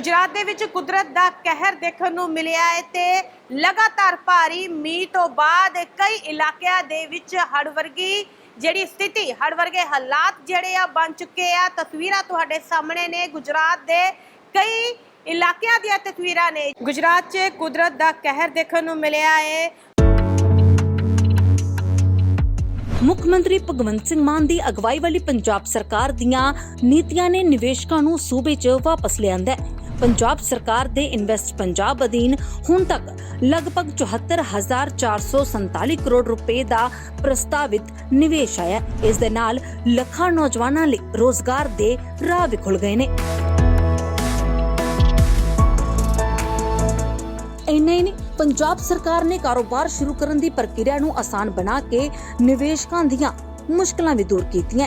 ਗੁਜਰਾਤ ਦੇ ਵਿੱਚ ਕੁਦਰਤ ਦਾ ਕਹਿਰ ਦੇਖਣ ਨੂੰ ਮਿਲਿਆ ਹੈ ਤੇ ਲਗਾਤਾਰ ਭਾਰੀ ਮੀਂਹ ਤੋਂ ਬਾਅਦ ਕਈ ਇਲਾਕਿਆਂ ਦੇ ਵਿੱਚ ਹੜ੍ਹ ਵਰਗੀ ਜਿਹੜੀ ਸਥਿਤੀ ਹੜ੍ਹ ਵਰਗੇ ਹਾਲਾਤ ਜਿਹੜੇ ਆ ਬਣ ਚੁੱਕੇ ਆ। ਤਸਵੀਰਾਂ ਤੁਹਾਡੇ ਸਾਹਮਣੇ ਨੇ। ਗੁਜਰਾਤ ਦੇ ਕਈ ਇਲਾਕਿਆਂ ਦੀਆਂ ਤਸਵੀਰਾਂ ਨੇ। ਗੁਜਰਾਤ 'ਚ ਕੁਦਰਤ ਦਾ ਕਹਿਰ ਦੇਖਣ ਨੂੰ ਮਿਲਿਆ ਹੈ। ਮੁੱਖ ਮੰਤਰੀ ਭਗਵੰਤ ਸਿੰਘ ਮਾਨ ਦੀ ਅਗਵਾਈ ਵਾਲੀ ਪੰਜਾਬ ਸਰਕਾਰ ਦੀਆਂ ਨੀਤੀਆਂ ਨੇ ਨਿਵੇਸ਼ਕਾਂ ਨੂੰ ਸੂਬੇ 'ਚ ਵਾਪਸ ਲਿਆਂਦਾ ਹੈ। ਪੰਜਾਬ ਸਰਕਾਰ ਦੇ ਇਨਵੈਸਟ ਪੰਜਾਬ ਅਧੀਨ ਹੁਣ ਤੱਕ ਲਗਭਗ 74447 ਕਰੋੜ ਰੁਪਏ ਦਾ ਪ੍ਰਸਤਾਵਿਤ ਨਿਵੇਸ਼ ਆਇਆ ਇਸ ਦੇ ਨਾਲ ਲੱਖਾਂ ਨੌਜਵਾਨਾਂ ਲਈ ਰੋਜ਼ਗਾਰ ਦੇ ਰਾਹ ਵੀ ਖੁੱਲ ਗਏ ਨੇ। ਇੰਨਾ ਹੀ ਨਹੀਂ, ਪੰਜਾਬ ਸਰਕਾਰ ਨੇ ਕਾਰੋਬਾਰ ਸ਼ੁਰੂ ਕਰਨ ਦੀ ਪ੍ਰਕਿਰਿਆ ਨੂੰ ਆਸਾਨ ਬਣਾ ਕੇ ਨਿਵੇਸ਼ਕਾਂ ਦੀਆਂ ਮੁਸ਼ਕਲਾਂ ਵੀ ਦੂਰ ਕੀਤੀਆਂ।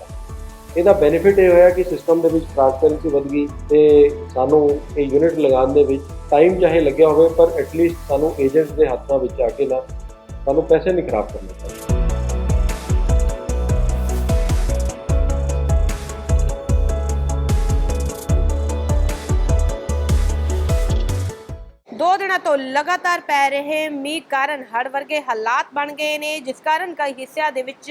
ਇਹਦਾ ਬੈਨੀਫਿਟ ਇਹ ਹੋਇਆ ਕਿ ਸਿਸਟਮ ਦੇ ਵਿੱਚ ਟ੍ਰਾਂਸਪੇਰੈਂਸੀ ਵਧ ਗਈ ਤੇ ਸਾਨੂੰ ਇਹ ਯੂਨਿਟ ਲਗਾਉਣ ਦੇ ਵਿੱਚ ਟਾਈਮ ਚਾਹੇ ਲੱਗਿਆ ਹੋਵੇ, ਪਰ ਐਟਲੀਸਟ ਸਾਨੂੰ ਏਜੰਟਸ ਦੇ ਹੱਥਾਂ ਵਿੱਚ ਆ ਕੇ ਨਾ ਸਾਨੂੰ ਪੈਸੇ ਨਹੀਂ ਖਰਾਬ ਕਰਨੇ ਪੈਂਦੇ ਦਿਨਾਂ ਤੋਂ ਲਗਾਤਾਰ ਪੈ ਰਹੇ ਮੀਂਹ ਕਾਰਨ ਹੜ੍ਹ ਵਰਗੇ ਹਾਲਾਤ ਬਣ ਗਏ ਨੇ, ਜਿਸ ਕਾਰਨ ਕਈ ਹਿੱਸਿਆਂ ਦੇ ਵਿੱਚ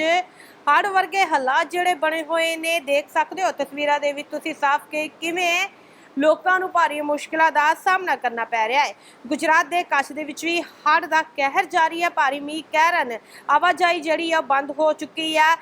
ਹੜ੍ਹ ਵਰਗੇ ਹਾਲਾਤ ਜਿਹੜੇ ਬਣੇ ਹੋਏ ਨੇ। ਦੇਖ ਸਕਦੇ ਹੋ ਤਸਵੀਰਾਂ ਦੇ ਵਿੱਚ ਤੁਸੀਂ ਸਾਫ਼ ਕਿ ਕਿਵੇਂ ਲੋਕਾਂ ਨੂੰ ਭਾਰੀ ਮੁਸ਼ਕਲਾਂ ਦਾ ਸਾਹਮਣਾ ਕਰਨਾ ਪੈ ਰਿਹਾ ਹੈ। ਗੁਜਰਾਤ ਦੇ ਕੱਛ ਦੇ ਵਿੱਚ ਵੀ ਹੜ੍ਹ ਦਾ ਕਹਿਰ ਜਾਰੀ ਹੈ। ਭਾਰੀ ਮੀਂਹ ਕਾਰਨ ਆਵਾਜਾਈ ਜਿਹੜੀ ਆ ਬੰਦ ਹੋ ਚੁੱਕੀ ਆ।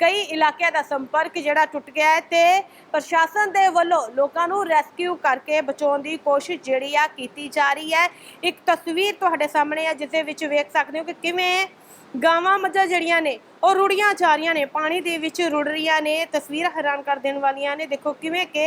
ਕਈ ਇਲਾਕਿਆਂ ਦਾ ਸੰਪਰਕ ਜਿਹੜਾ ਟੁੱਟ ਗਿਆ ਹੈ ਤੇ ਪ੍ਰਸ਼ਾਸਨ ਦੇ ਵੱਲੋਂ ਲੋਕਾਂ ਨੂੰ ਰੈਸਕਿਊ ਕਰਕੇ ਬਚਾਉਣ ਦੀ ਕੋਸ਼ਿਸ਼ ਜਿਹੜੀ ਆ ਕੀਤੀ ਜਾ ਰਹੀ ਹੈ। ਇੱਕ ਤਸਵੀਰ ਤੁਹਾਡੇ ਸਾਹਮਣੇ ਆ, ਜਿਸ ਦੇ ਵਿੱਚ ਵੇਖ ਸਕਦੇ ਹੋ ਕਿ ਕਿਵੇਂ ਗਾਵਾਂ ਮੱਝਾਂ ਜਿਹੜੀਆਂ ਨੇ, ਉਹ ਰੁੜੀਆਂ ਜਾ ਰਹੀਆਂ ਨੇ, ਪਾਣੀ ਦੇ ਵਿੱਚ ਰੁੜ ਰਹੀਆਂ ਨੇ, ਤਸਵੀਰ ਹੈਰਾਨ ਕਰ ਦੇਣ ਵਾਲੀਆਂ ਨੇ। ਦੇਖੋ ਕਿਵੇਂ ਕਿ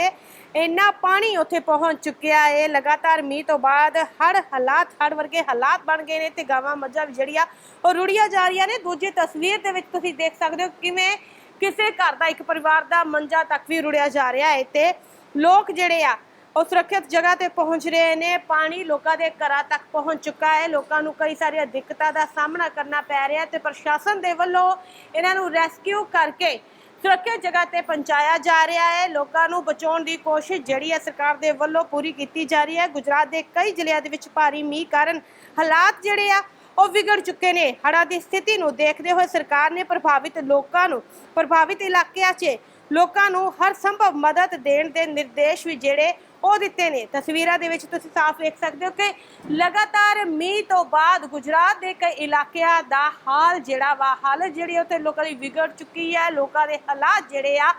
ਇੰਨਾ ਪਾਣੀ ਉੱਥੇ ਪਹੁੰਚ ਚੁੱਕਿਆ ਹੈ ਲਗਾਤਾਰ ਮੀਂਹ ਤੋਂ ਬਾਅਦ ਹੜ ਹਾਲਾਤ ਹੜ ਵਰਗੇ ਹਾਲਾਤ ਬਣ ਗਏ ਨੇ ਤੇ ਗਾਵਾਂ ਮੱਝਾਂ ਵੀ ਜਿਹੜੀਆਂ, ਉਹ ਰੁੜੀਆਂ ਜਾ ਰਹੀਆਂ ਨੇ। ਦੂਜੀ ਤਸਵੀਰ ਦੇ ਵਿੱਚ ਤੁਸੀਂ ਦੇਖ ਸਕਦੇ ਹੋ ਕਿਵੇਂ ਕਿਸੇ ਘਰ ਦਾ ਇੱਕ ਪਰਿਵਾਰ ਦਾ ਮੰਜਾ ਤੱਕ ਵੀ ਰੁੜਿਆ ਜਾ ਰਿਹਾ ਹੈ ਤੇ ਲੋਕ ਜਿਹੜੇ ਆ ਉਹ ਸੁਰੱਖਿਅਤ ਜਗ੍ਹਾ ਤੇ ਪਹੁੰਚ ਰਹੇ ਨੇ ਪਾਣੀ ਲੋਕਾਂ ਦੇ ਘਰਾਂ ਤੱਕ ਪਹੁੰਚ ਚੁੱਕਾ ਹੈ ਲੋਕਾਂ ਨੂੰ ਕਈ ਸਾਰੀਆਂ ਦਿੱਕਤਾਂ ਦਾ ਸਾਹਮਣਾ ਕਰਨਾ ਪੈ ਰਿਹਾ ਤੇ ਪ੍ਰਸ਼ਾਸਨ ਦੇ ਵੱਲੋਂ ਇਹਨਾਂ ਨੂੰ ਰੈਸਕਿਊ ਕਰਕੇ ਸੁਰੱਖਿਅਤ ਜਗ੍ਹਾ ਤੇ ਪਹੁੰਚਾਇਆ ਜਾ ਰਿਹਾ ਹੈ ਲੋਕਾਂ ਨੂੰ ਬਚਾਉਣ ਦੀ ਕੋਸ਼ਿਸ਼ ਜਿਹੜੀ ਹੈ ਸਰਕਾਰ ਦੇ ਵੱਲੋਂ ਪੂਰੀ ਕੀਤੀ ਜਾ ਰਹੀ ਹੈ ਗੁਜਰਾਤ ਦੇ ਕਈ ਜ਼ਿਲ੍ਹਿਆਂ ਦੇ ਵਿੱਚ ਭਾਰੀ ਮੀਂਹ ਕਾਰਨ ਹਾਲਾਤ ਜਿਹੜੇ ਆ ਉਹ ਵਿਗੜ ਚੁੱਕੇ ਨੇ ਹੜ੍ਹਾਂ ਦੀ ਸਥਿਤੀ ਨੂੰ ਦੇਖਦੇ ਹੋਏ ਸਰਕਾਰ ਨੇ ਪ੍ਰਭਾਵਿਤ ਲੋਕਾਂ ਨੂੰ ਪ੍ਰਭਾਵਿਤ ਇਲਾਕਿਆਂ 'ਚ ਲੋਕਾਂ ਨੂੰ ਹਰ ਸੰਭਵ ਮਦਦ ਦੇਣ ਦੇ ਨਿਰਦੇਸ਼ ਵੀ ਜਿਹੜੇ ਉਹ ਦਿੱਤੇ ਨੇ। ਤਸਵੀਰਾਂ ਦੇ ਵਿੱਚ ਤੁਸੀਂ ਸਾਫ਼ ਵੇਖ ਸਕਦੇ ਹੋ ਕਿ ਲਗਾਤਾਰ ਮੀਂਹ ਤੋਂ ਬਾਅਦ ਗੁਜਰਾਤ ਦੇ ਕਈ ਇਲਾਕਿਆਂ ਦਾ ਹਾਲ ਜਿਹੜਾ ਵਾ ਹਾਲਤ ਜਿਹੜੀ ਉੱਥੇ ਲੋਕਾਂ ਦੀ ਵਿਗੜ ਚੁੱਕੀ ਹੈ, ਲੋਕਾਂ ਦੇ ਹਾਲਾਤ ਜਿਹੜੇ ਆ,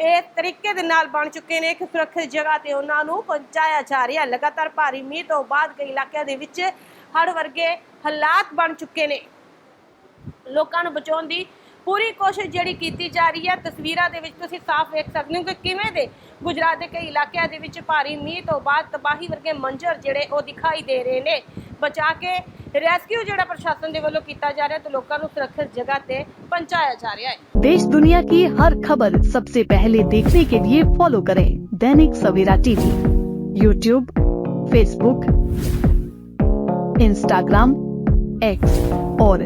ਇਹ ਤਰੀਕੇ ਦੇ ਨਾਲ ਬਣ ਚੁੱਕੇ ਨੇ ਕਿ ਸੁਰੱਖਿਅਤ ਜਗ੍ਹਾ ਤੇ ਉਹਨਾਂ ਨੂੰ ਪਹੁੰਚਾਇਆ ਜਾ ਰਿਹਾ। ਲਗਾਤਾਰ ਭਾਰੀ ਮੀਂਹ ਤੋਂ ਬਾਅਦ ਕਈ ਇਲਾਕਿਆਂ ਦੇ ਵਿੱਚ ਹੜ੍ਹ ਵਰਗੇ ਹਾਲਾਤ ਬਣ ਚੁੱਕੇ ਨੇ। ਲੋਕਾਂ ਨੂੰ ਬਚਾਉਣ ਦੀ ਪੂਰੀ ਕੋਸ਼ਿਸ਼ ਜਿਹੜੀ ਕੀਤੀ ਜਾ ਰਹੀ ਹੈ ਤਸਵੀਰਾਂ ਦੇ ਵਿੱਚ ਤੁਸੀਂ ਸਾਫ਼ ਵੇਖ ਸਕਦੇ ਹੋ ਕਿ ਕਿਵੇਂ ਦੇ ਗੁਜਰਾਤ ਦੇ ਕਈ ਇਲਾਕਿਆਂ ਦੇ ਵਿੱਚ ਭਾਰੀ ਮੀਂਹ ਤੋਂ ਬਾਅਦ ਤਬਾਹੀ ਵਰਗੇ ਮੰਜ਼ਰ ਜਿਹੜੇ ਉਹ ਦਿਖਾਈ ਦੇ ਰਹੇ ਨੇ ਬਚਾ ਕੇ ਰੈਸਕਿਊ ਜਿਹੜਾ ਪ੍ਰਸ਼ਾਸਨ ਦੇ ਵੱਲੋਂ ਕੀਤਾ ਜਾ ਰਿਹਾ ਤੇ ਲੋਕਾਂ ਨੂੰ ਸੁਰੱਖਿਅਤ ਜਗ੍ਹਾ ਤੇ ਪਹੁੰਚਾਇਆ ਜਾ ਰਿਹਾ ਹੈ देश दुनिया की हर खबर सबसे पहले देखने के लिए फॉलो करें Dainik Savera TV YouTube Facebook Instagram X और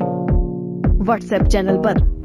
व्हाट्सएप चैनल पर।